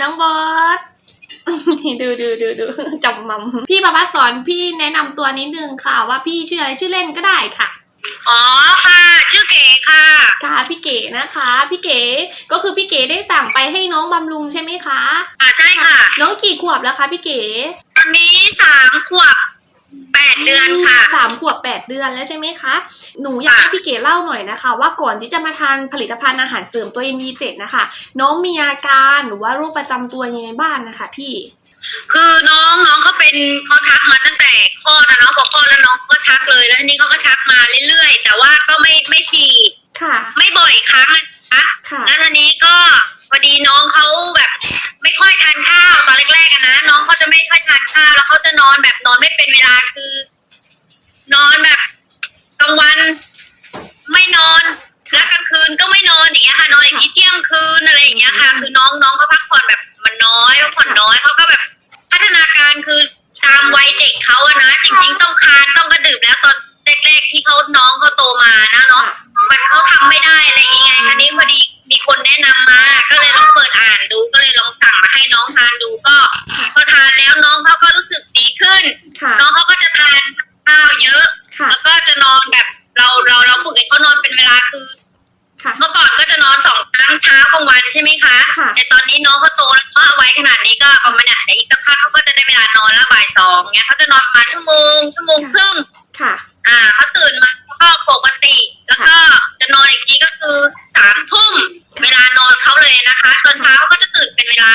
น้องบอสดูดูดูดูจำมัมพี่ประพัฒสอนพี่แนะนำตัวนิดนึงค่ะ ว่าพี่ชื่ออะไรชื่อเล่นก็ได้ค่ะ อ๋อค่ะ ชื่อเก๋ค่ะ ค่ะพี่เก๋นะคะ พี่เก๋ก็คือพี่เก๋ได้สั่งไปให้น้องบำรุงใช่ไหมคะ อ่าใช่ค่ะ น้องกี่ขวบแล้วคะพี่เก๋อันนี้สามขวบ แปดเดือนค่ะสามขวบแปดเดือนแล้วใช่ไหมคะ หนูอยากให้พี่เก๋เล่าหน่อยนะคะ ว่าก่อนที่จะมาทานผลิตภัณฑ์อาหารเสริมตัว MV7 นะคะ น้องมีอาการหรือว่าโรคประจำตัวยังไงบ้างนะคะ พี่ คือน้องน้องเขาเป็นเขาชักมาตั้งแต่คลอดนะเนาะพอคลอดแล้วน้องก็ชักเลยแล้วทีนี้เขาก็ชักมาเรื่อยๆ แต่ว่าก็ไม่ไม่ทีค่ะ ไม่บ่อยครั้งนะคะค่ะแล้วทีนี้ก็พอดีน้องเขาแบบ ไม่ค่อยทานข้าวตอนแรกๆอะนะน้องเขาจะไม่ค่อยทาน ข้าวแล้วเขาจะนอนแบบนอนไม่เป็นเวลาคือ นอนแบบกลางวันไม่นอนแล้วกลางคืนก็ไม่นอนอย่างเงี้ยค่ะ นอนอย่างที่เที่ยงคืนอะไรอย่างเงี้ยค่ะ คือน้องน้องเขาพักผ่อนแบบมันน้อยพักผ่อนน้อยเขาก็แบบพัฒนาการคือตามวัยเด็กเขาอะนะจริง ๆ ต้องคานต้องกระดื่มแล้วตอน เขานอนเป็นเวลาคือค่ะ เมื่อก่อนก็จะนอนสองครั้งเช้ากลางวันใช่ไหมคะ ค่ะ แต่ตอนนี้น้องเขาโตแล้วก็เอาไว้ขนาดนี้ก็ประมาณเนี่ยเดี๋ยวอีกสักพักเขาก็จะได้เวลานอนแล้วบ่ายสองเนี้ยเขาจะนอนประมาณชั่วโมงชั่วโมงครึ่ง ค่ะ อ่าเขาตื่นมาก็ปกติ แล้วก็จะนอนอีกทีก็คือสามทุ่มเวลานอนเขาเลยนะคะ ตอนเช้าเขาก็จะตื่นเป็นเวลา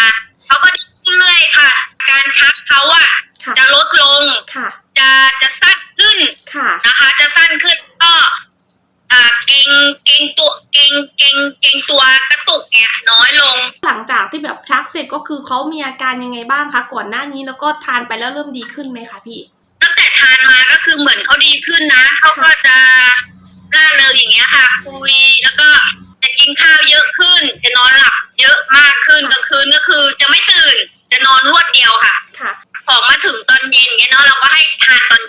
เขาก็ดีขึ้นเรื่อยค่ะ การชักเขาอะค่ะ จะลดลง ค่ะ จะจะสั้นขึ้นค่ะ นะคะ จะสั้นขึ้นก็ อ่าเกรงเกรงตัวเกรงเกรงเกรงตัวกระตุกเนี่ยน้อยลง หลังจากที่แบบชักเสร็จก็คือเขามีอาการยังไงบ้างคะก่อนหน้านี้แล้วก็ทานไปแล้วเริ่มดีขึ้นไหมคะพี่ ตั้งแต่ทานมาก็คือเหมือนเขาดีขึ้นนะเขาก็จะล่าเริงอย่างเงี้ยค่ะคุยแล้วก็จะกินข้าวเยอะขึ้น จะนอนหลับเยอะมากขึ้นกลางคืนก็คือจะไม่ตื่นจะน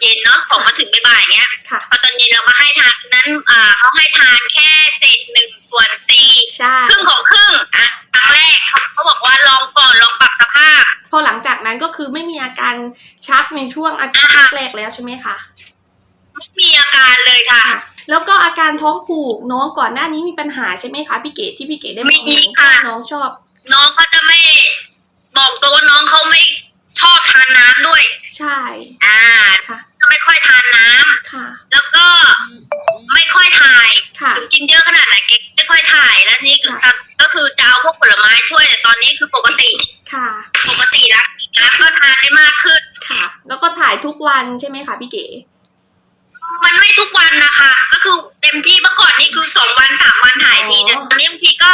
เย็นเนาะของมาถึงบ่ายๆเงี้ยค่ะ พอตอนเย็นเราก็ให้ทานนั้นอ่าเขาให้ทานแค่เศษหนึ่งส่วนสี่ใช่ ครึ่งของครึ่งอะครั้งแรกเขาเขาบอกว่าลองก่อนลองปรับสภาพ พอหลังจากนั้นก็คือไม่มีอาการชักในช่วงอาทิตย์อ่า แรกแล้วใช่ไหมคะไม่มีอาการเลยค่ะ ค่ะ แล้วก็อาการท้องผูกน้องก่อนหน้านี้มีปัญหาใช่ไหมคะพี่เก๋ที่พี่เก๋ได้บอกมีน้องค่ะ น้องชอบ น้องเขาจะไม่บอกตัวว่าน้องเขาไม่ชอบทานน้ำด้วย ใช่อ่า ค่ะจะไม่ ค่อยทานน้ำค่ะ แล้วก็ไม่ค่อยถ่ายค่ะ ถึงกินเยอะขนาดไหนเก๊ไม่ค่อยถ่ายแล้วนี่คือค่ะ ก็คือจะเอาพวกผลไม้ช่วยแต่ตอนนี้คือปกติค่ะ ปกติแล้วนะก็ทานได้มากขึ้น ค่ะ แล้วก็ถ่ายทุกวันใช่ไหมคะพี่เก๋ มันไม่ทุกวันนะคะ ก็คือเต็มที่เมื่อก่อนนี่คือสองวันสามวันถ่ายทีอ๋อแต่ตอนนี้บางทีก็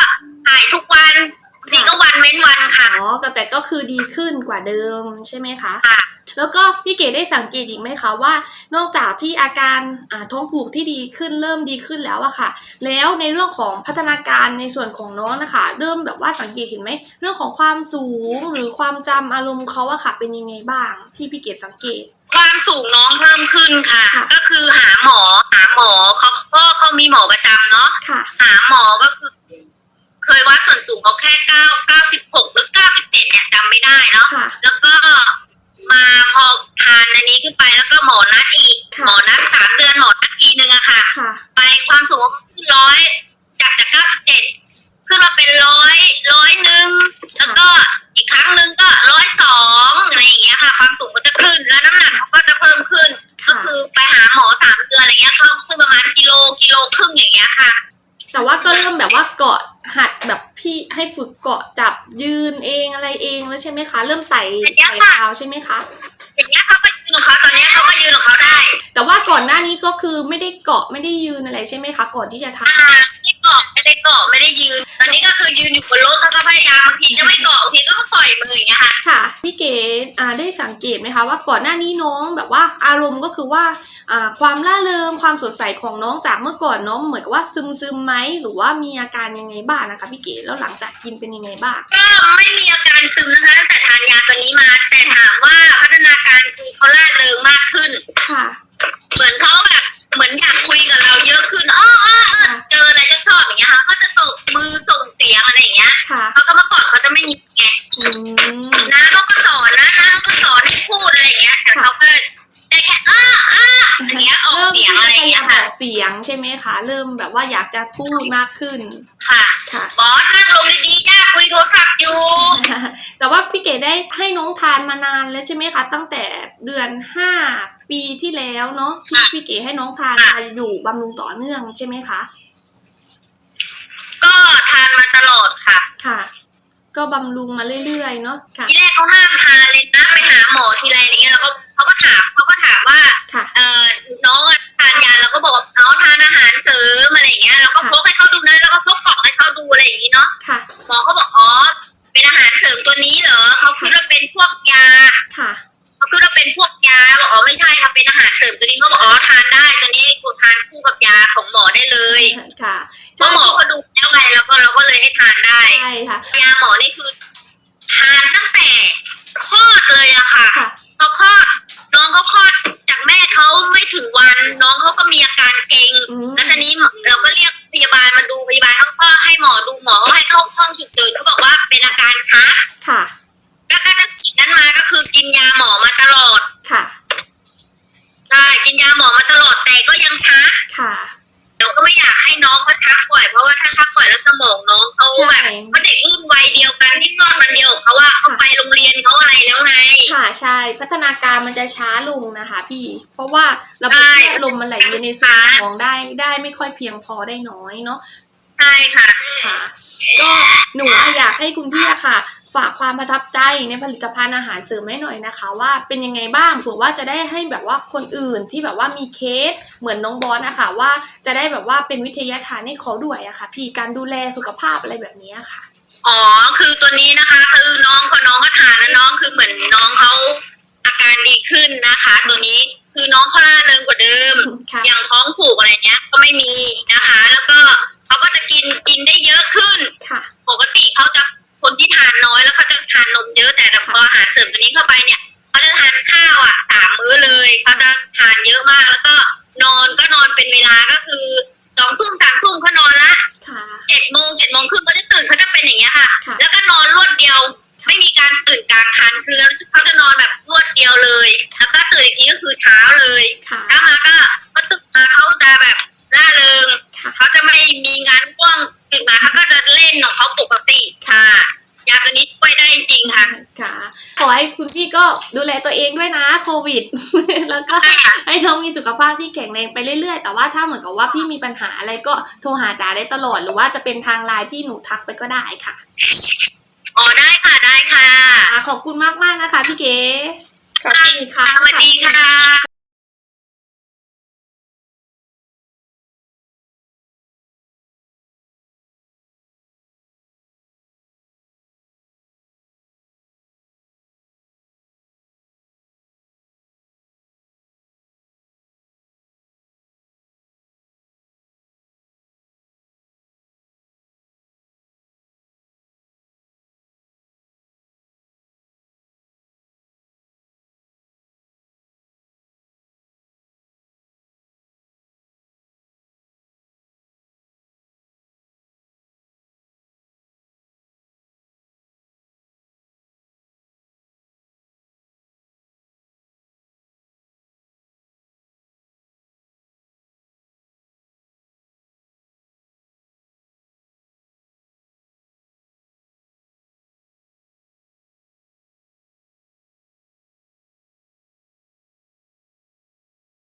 ถ่ายทุกวันบางทีก็วันเว้นวันค่ะ อ๋อแต่แต่ก็คือดีขึ้นกว่าเดิมใช่ไหมคะ ค่ะ แล้วก็พี่เก๋ได้สังเกตอีกไหมคะว่า นอกจากที่อาการอ่าท้องผูกที่ดีขึ้นเริ่มดีขึ้นแล้วอะค่ะ แล้วในเรื่องของพัฒนาการในส่วนของน้องนะคะ เริ่มแบบว่าสังเกตเห็นไหมเรื่องของความสูงหรือความจำอารมณ์เขาอะค่ะ เป็นยังไงบ้างที่พี่เก๋สังเกตความสูงน้องเพิ่มขึ้นค่ะค่ะก็คือหาหมอหาหมอเขาก็เขามีหมอประจำเนาะค่ะหาหมอก็คือ เคยวัดส่วนสูงเขาแค่เก้าเก้าสิบหกหรือเก้าสิบเจ็ดเนี่ยจำไม่ได้เนาะค่ะแล้วก็ มาพอทานอันนี้ขึ้นไปแล้วก็หมอนัดอีก ค่ะ หมอนัดสามเดือนหมอนัดทีนึงอะค่ะ ค่ะ ไปความสูงขึ้นร้อยจากจากเก้าสิบเจ็ดขึ้นมาเป็นร้อยร้อยหนึ่งแล้วก็อีกครั้งหนึ่งก็ร้อยสองอะไรอย่างเงี้ยค่ะ ความสูงก็จะขึ้นแล้วน้ำหนักก็จะเพิ่มขึ้น ก็ค่ะ คือไปหาหมอสามเดือนอะไรเงี้ยเขาขึ้นประมาณกิโลกิโลครึ่งอย่างเงี้ยค่ะ แต่ว่าก็เริ่มแบบว่าเกาะหัดแบบพี่ให้ฝึกเกาะจับยื นเองอะไรเองแล้วใช่ไหมคะ เริ่มไต่อย่างเงี้ยไต่ค่ะเท้าใช่ไหมคะอย่างเงี้ยเขาก็ยืนของเขาตอนเนี้ยเขาก็ยืนของเขาได้ แต่ว่าก่อนหน้านี้ก็คือไม่ได้เกาะไม่ได้ยืนอะไรใช่ไหมคะ ก่อนที่จะทาอ่านไม่ เกาะไม่ได้เกาะไม่ได้ยืน ตอนนี้ก็คือยืนอยู่บนรถแล้วก็พยายามบางทีจะไม่เกาะบางทีก็ปล่อยมืออย่างเงี้ยค่ะค่ะพี่เก๋อ่าได้สังเกตไหมคะว่าก่อนหน้านี้น้องแบบว่าอารมณ์ก็คือว่าอ่าความล่าเริงความสดใสของน้องจากเมื่อก่อนน้องเหมือนกับว่าซึมซึมๆไหมหรือว่ามีอาการยังไงบ้างนะคะพี่เก๋แล้วหลังจากกินเป็นยังไงบ้างก็ไม่มีอาการซึมนะคะตั้งแต่ทานยาตัวนี้มา แต่ถามว่าพัฒนาการคือเขาล่าเริงมากขึ้นค่ะ เหมือนเขาแบบเหมือนอยากคุยกับเราเยอะขึ้นอ้ออ้อเออเจ ออะไรจะชอบอย่างเงี้ยค่ะก็จะตบมือส่งเสียงอะไรอย่างเงี้ยค่ะ เขาก็เมื่อก่อนเขาจะไม่มีไงอือืม น้าเขาก็สอนนะน้าเขาก็สอนให้พูดอะไรอย่างเงี้ยแต่เขาก็ได้แค่อ้าอ้าอย่างเงี้ยออกเริ่มเสียงที่อะไรจะอย่างพยาเงี้ยายมอค่ะอกเสียงใช่ไหมคะ เริ่มแบบว่าอยากจะพูดมากขึ้น ค่ะ ค่ะ บอสนั่งลงดีๆย่าคุยโทรศัพท์อยู่ แต่ว่าพี่เก๋ได้ให้น้องทานมานานแล้วใช่ไหมคะ ตั้งแต่เดือนห้าปีที่แล้วเนาะที่พี่เก๋ให้น้องทานมาอยู่บำรุงต่อเนื่องใช่ไหมคะ ก็ทานมาตลอด ค่ะค่ะ ก็บำรุงมาเรื่อยๆเนาะค่ะ ทีแรกเขาห้ามทานเลยนะไปหาหมอทีไรอะไรเงี้ยแล้วก็เขาก็ถามเขาก็ถามว่าค่ะ เอ่อน้องอะทานยาเราก็บอกว่าน้องทานอาหารเสริมอะไรอย่างเงี้ยเราก็ค่ะพกให้เขาดูนะแล้วก็พก ค่ะยาหมอนี่คือทานตั้งแต่คลอดเลยอะค่ะค่ะพอคลอดน้องเขาคลอดจากแม่เขาไม่ถึงวัน น้องเขาก็มีอาการเกร็งอืม แล้วทีนี้เราก็เรียกพยาบาลมาดูพยาบาลเขาก็ให้หมอดูหมอเขาให้เข้าห้องฉุกเฉินเขาบอกว่าเป็นอาการชักค่ะ แล้วก็ตั้งแต่นั้นมาก็คือกินยาหมอมาตลอด ค่ะ ใช่กินยาหมอมาตลอดแต่ก็ยังชัก ค่ะ เราก็ไม่อยากให้น้องเขาชัก บ่อยเพราะว่าถ้าชักบ่อยแล้วสมองน้องเขาใช่แบบเขาเด็กรุ่นวัยเดียวกันที่คลอดวันเดียวกับเขาว่าเขาไปโรงเรียนเขาอะไรแล้วไงค่ะใช่ พัฒนาการมันจะช้าลงนะคะ พี่ เพราะว่าระบบใช่เลือดลมมันไหลเวียนในส่วนสมองได้ได้ไม่ค่อยเพียงพอได้น้อยเนาะใช่ค่ะค่ะ ก็หนูอะอยากให้คุณพี่อะค่ะ ฝากความประทับใจในผลิตภัณฑ์อาหารเสริมให้หน่อยนะคะ ว่าเป็นยังไงบ้างเผื่อว่าจะได้ให้แบบว่าคนอื่นที่แบบว่ามีเคสเหมือนน้องบอสอะค่ะว่าจะได้แบบว่าเป็นวิทยาทานให้เขาด้วยอะค่ะ พี่การดูแลสุขภาพอะไรแบบนี้ค่ะอ๋อคือตัวนี้นะคะคือน้องพอน้องเขาทานแล้วน้องคือเหมือนน้องเขาอาการดีขึ้นนะคะ ตัวนี้คือน้องเขาล่าเริงกว่าเดิมค่ะอย่างท้องผูกอะไรเงี้ยก็ไม่มีนะคะาจะทานนมเยอะแต่พออาหารเสริมตัวนี้เข้าไปเนี่ยเขาจะทานข้าวอะสามมื้อเลยเขาจะทานเยอะมากแล้วก็นอนก็นอนเป็นเวลาก็คือ อให้คุณพี่ก็ดูแลตัวเองด้วยนะโควิด แล้วก็ค่ะให้น้องมีสุขภาพที่แข็งแรงไปเรื่อยๆ แต่ว่าถ้าเหมือนกับว่าพี่มีปัญหาอะไรก็โทรหาจ๋าได้ตลอด หรือว่าจะเป็นทางไลน์ที่หนูทักไปก็ได้ค่ะ อ๋อได้ค่ะได้ค่ะอ่าขอบคุณมากๆนะคะพี่เก๋ขอบคุณอีกครั้งสวัสดีค่ะ